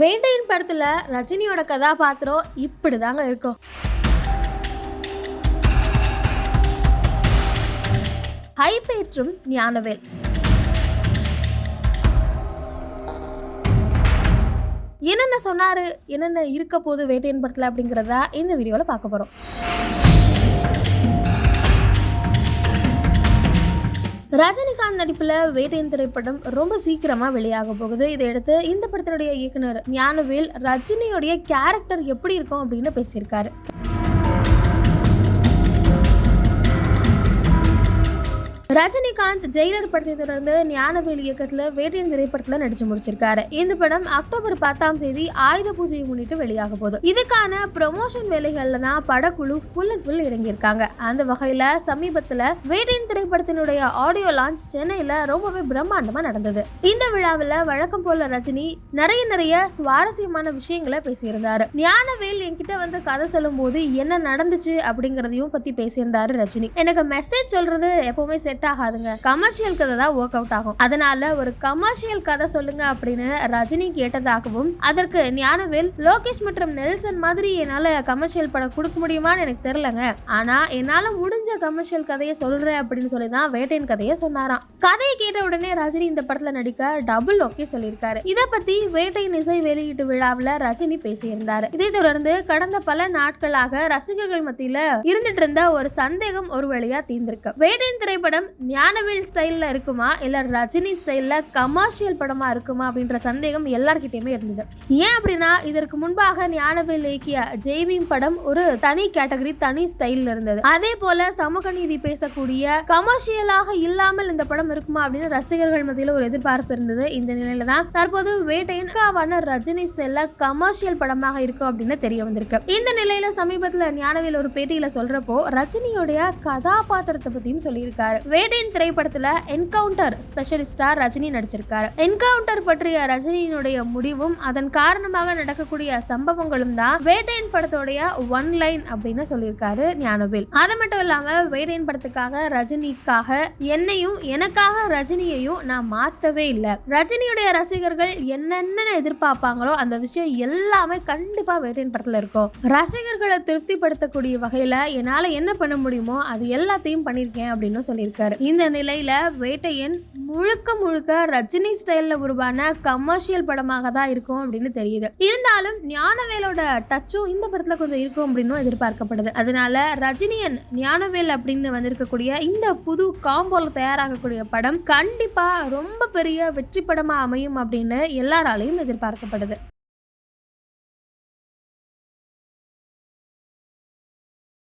வேட்டையின் படத்துல ரஜினியோட கதாபாத்திரம் இப்படிதாங்க இருக்கும். ஹைபேற்றும் ஞானவேல். என்னென்ன சொன்னாரு என்னென்ன இருக்க போது வேட்டையின் படத்துல அப்படிங்கிறதா இந்த வீடியோல பார்க்க போறோம். ரஜினிகாந்த் நடிப்புல வேட்டையின் திரைப்படம் ரொம்ப சீக்கிரமா வெளியாக போகுது. இதையடுத்து இந்த படத்தினுடைய இயக்குனர் ஞானவேல் ரஜினியோடைய கேரக்டர் எப்படி இருக்கும் அப்படின்னு பேசியிருக்காரு. ரஜினிகாந்த் ஜெயிலர் படத்தை தொடர்ந்து ஞானவேல் இயக்கத்தில் வேட்டையின் திரைப்படத்தில் நடிச்சு முடிச்சிருக்காரு. இந்த படம் அக்டோபர் பத்தாம் தேதி ஆயுத பூஜையை முன்னிட்டு வெளியாக போகுது. இதுக்கான ப்ரொமோஷன் வேலைகள்ல தான் படக்குழு ஃபுல் அண்ட் ஃபுல் இறங்கியிருக்காங்க. அந்த வகையில சமீபத்தில் வேட்டையின் திரைப்படத்தினுடைய ஆடியோ லான்ச் சென்னையில் ரொம்பவே பிரம்மாண்டமாக நடந்தது. இந்த விழாவில் வழக்கம் போல ரஜினி நிறைய நிறைய சுவாரஸ்யமான விஷயங்களை பேசியிருந்தாரு. ஞானவேல் என்கிட்ட வந்து கதை சொல்லும் போது என்ன நடந்துச்சு அப்படிங்கிறதையும் பத்தி பேசியிருந்தாரு ரஜினி. எனக்கு மெசேஜ் சொல்றது எப்பவுமே செட் ஆகாதுங்க. கமர்ஷியல் கதை தான் ஒர்க் அவுட் ஆகும். அதனால ஒரு கமர்ஷியல் கதை சொல்லுங்க அப்படின்னு ரஜினி கேட்டதாகவும் அதற்கு ஞானவேல் லோகேஷ் மற்றும் நெல்சன் மாதிரி என்னால கமர்ஷியல் படம் கொடுக்க முடியுமான்னு எனக்கு தெரியலங்க. ஆனா என்னால முடிஞ்ச கமர்ஷியல் கதையை சொல்றேன் அப்படின்னு சொல்லி தான் வேட்டையின் கதையை சொன்னாராம். கதையை கேட்ட உடனே ரஜினி இந்த படத்துல நடிக்க டபுள் ஓகே சொல்லியிருக்காரு. இதை பத்தி வேட்டையின் இசை வெளியீட்டு விழாவில் ரஜினி பேசியிருந்தாரு. இதை தொடர்ந்து கடந்த பல நாட்களாக ரசிகர்கள் மத்தியில இருந்துட்டு இருந்த ஒரு சந்தேகம் ஒரு வழியா தீர்ந்திருக்கு. வேட்டையின் திரைப்படம் ஞானவேல் ஸ்டைலில் இருக்குமா? இல்லை ரஜினி ஸ்டைலில் கமர்ஷியல் படமாக இருக்குமா? அப்படின்ற சந்தேகம் எல்லார்கிட்டேயுமே இருந்தது. ஏன் அப்படின்னா இதற்கு முன்பாக ஞானவேல் இயக்கிய ஜெய்பீம் படம் ஒரு தனி கேட்டகரி தனி ஸ்டைலில் இருந்தது. அதே போல சமூக நீதி பேசக்கூடிய கமர்ஷியலாக இல்லாமல் இந்த படம் இருக்குமா? அப்படின்னு ரசிகர்கள் மத்தியில் ஒரு எதிர்பார்ப்பு இருந்தது. இந்த நிலையில தான் தற்போது வேட்டையின் காவான ரஜினி ஸ்டைலில் கமர்ஷியல் படமாக இருக்கும் அப்படின்னு தெரிய வந்திருக்கு. இந்த நிலையில சமீபத்தில் ஞானவேல் ஒரு பேட்டியில சொல்றப்போ ரஜினியோடைய கதாபாத்திரத்தை பத்தியும் சொல்லியிருக்காரு. வேட்டையின் திரைப்படத்துல என்கவுண்டர் ஸ்பெஷலிஸ்டா ரஜினி நடிச்சிருக்காரு. என்கவுண்டர் பற்றிய ரஜினியினுடைய முடிவும் அதன் காரணமாக நடக்கக்கூடிய சம்பவங்களும் தான் வேட்டையின் படத்தோடைய ஒன் லைன் அப்படின்னு சொல்லியிருக்காரு ஞானவேல். அது மட்டும் இல்லாம வேட்டையின் படத்துக்காக ரஜினிக்காக என்னையும் எனக்காக ரஜினியையும் நான் மாத்தவே இல்லை. ரஜினியுடைய ரசிகர்கள் என்னென்ன எதிர்பார்ப்பாங்களோ அந்த விஷயம் எல்லாமே கண்டிப்பா வேட்டையின் படத்துல இருக்கும். ரசிகர்களை திருப்திப்படுத்தக்கூடிய வகையில என்னால என்ன பண்ண முடியுமோ அது எல்லாத்தையும் பண்ணியிருக்கேன் அப்படின்னு சொல்லியிருக்காரு. இந்த நிலையில வேட்டையன் முழுக்க முழுக்க ரஜினி ஸ்டைல்ல உருவான கமர்ஷியல் படமாக தான் இருக்கும் அப்படின்னு தெரியுது. இருந்தாலும் ஞானவேலோட டச்சும் இந்த படத்துல கொஞ்சம் இருக்கும் அப்படின்னு எதிர்பார்க்கப்படுது. அதனால ரஜினியன் ஞானவேல் அப்படின்னு வந்திருக்கக்கூடிய இந்த புது காம்போல தயாராகக்கூடிய படம் கண்டிப்பா ரொம்ப பெரிய வெற்றி படமா அமையும் அப்படின்னு எல்லாராலையும் எதிர்பார்க்கப்படுது.